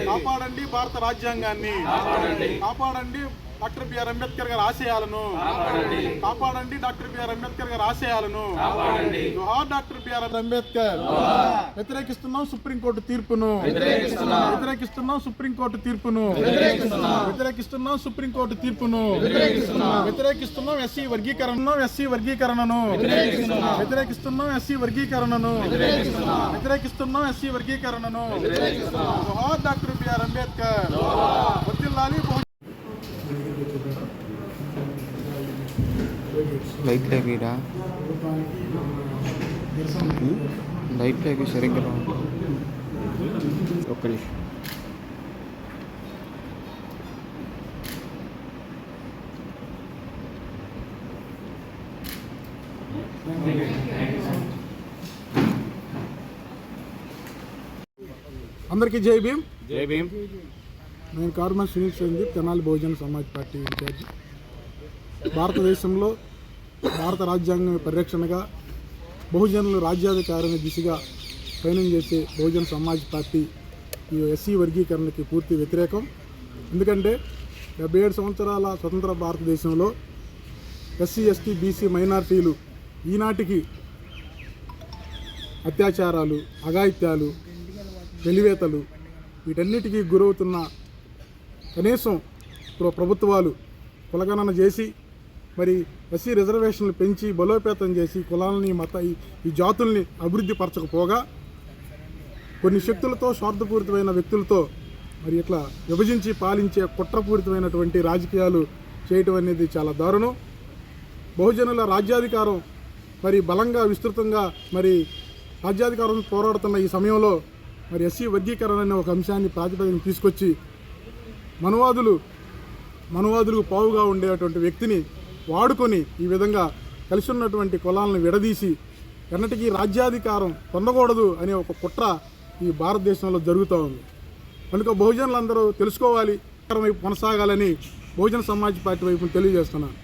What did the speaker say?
కాపాడండి. భారత రాజ్యాంగాన్ని. కాపాడండి. డాక్టర్ బిఆర్ అంబేద్కర్ గారి ఆశయాలను కాపాడండి. డాక్టర్ బిఆర్ అంబేద్కర్ గారి ఆశయాలను జోహార్ డాక్టర్ బిఆర్ అంబేద్కర్. వ్యతిరేకిస్తున్నాం సుప్రీంకోర్టు తీర్పును. వ్యతిరేకిస్తున్నాం. సుప్రీంకోర్టు తీర్పును. వ్యతిరేకిస్తున్నాం. సుప్రీంకోర్టు తీర్పును. వ్యతిరేకిస్తున్నాం. ఎస్సీ వర్గీకరణ ఎస్సీ వర్గీకరణను. వ్యతిరేకిస్తున్నాం. ఎస్సీ వర్గీకరణను. వ్యతిరేకిస్తున్నాం. ఎస్సీ వర్గీకరణను. జోహార్ డాక్టర్ బిఆర్ అంబేద్కర్. వర్ధిల్లాలి లైట్ లేవిరా లైట్ లేవి సరిగ్గా రావు. ఒక్క నిమిషం. అందరికీ జై భీమ్. జై భీమ్. నేను కార్మన్ సునీల్ సందీప్ తెనాలి బహుజన సమాజ్ పార్టీ ఇన్ఛార్జి. భారతదేశంలో భారత రాజ్యాంగం పరిరక్షణగా బహుజనులు రాజ్యాధికారాన్ని దిశగా ప్రయాణం చేసే బహుజన సమాజ్ పార్టీ ఈ ఎస్సీ వర్గీకరణకి పూర్తి వ్యతిరేకం. ఎందుకంటే డెబ్బై ఏడు సంవత్సరాల స్వతంత్ర భారతదేశంలో ఎస్సీ ఎస్టీ బీసీ మైనార్టీలు ఈనాటికి అత్యాచారాలు అఘాయిత్యాలు వెలివేతలు వీటన్నిటికీ గురవుతున్న కనీసం ప్రభుత్వాలు కులగణన చేసి మరి ఎస్సీ రిజర్వేషన్లు పెంచి బలోపేతం చేసి కులాలని మత ఈ- ఈ జాతుల్ని అభివృద్ధి పరచకపోగా కొన్ని శక్తులతో స్వార్థపూరితమైన వ్యక్తులతో మరి ఇట్లా విభజించి పాలించే కుట్రపూరితమైనటువంటి రాజకీయాలు చేయటం అనేది చాలా దారుణం. బహుజనుల రాజ్యాధికారం మరి బలంగా విస్తృతంగా మరి రాజ్యాధికారం పోరాడుతున్న ఈ సమయంలో మరి ఎస్సీ వర్గీకరణ అనే ఒక అంశాన్ని ప్రాతిపదికన తీసుకొచ్చి మనువాదులు మనువాదులకు పావుగా ఉండేటువంటి వ్యక్తిని వాడుకొని ఈ విధంగా కలిసి ఉన్నటువంటి కులాలను విడదీసి ఎన్నటికీ రాజ్యాధికారం పొందకూడదు అనే ఒక కుట్ర ఈ భారతదేశంలో జరుగుతూ ఉంది. కనుక బహుజనులందరూ తెలుసుకోవాలి వైపు కొనసాగాలని బహుజన సమాజ్ పార్టీ వైపు తెలియజేస్తున్నాను.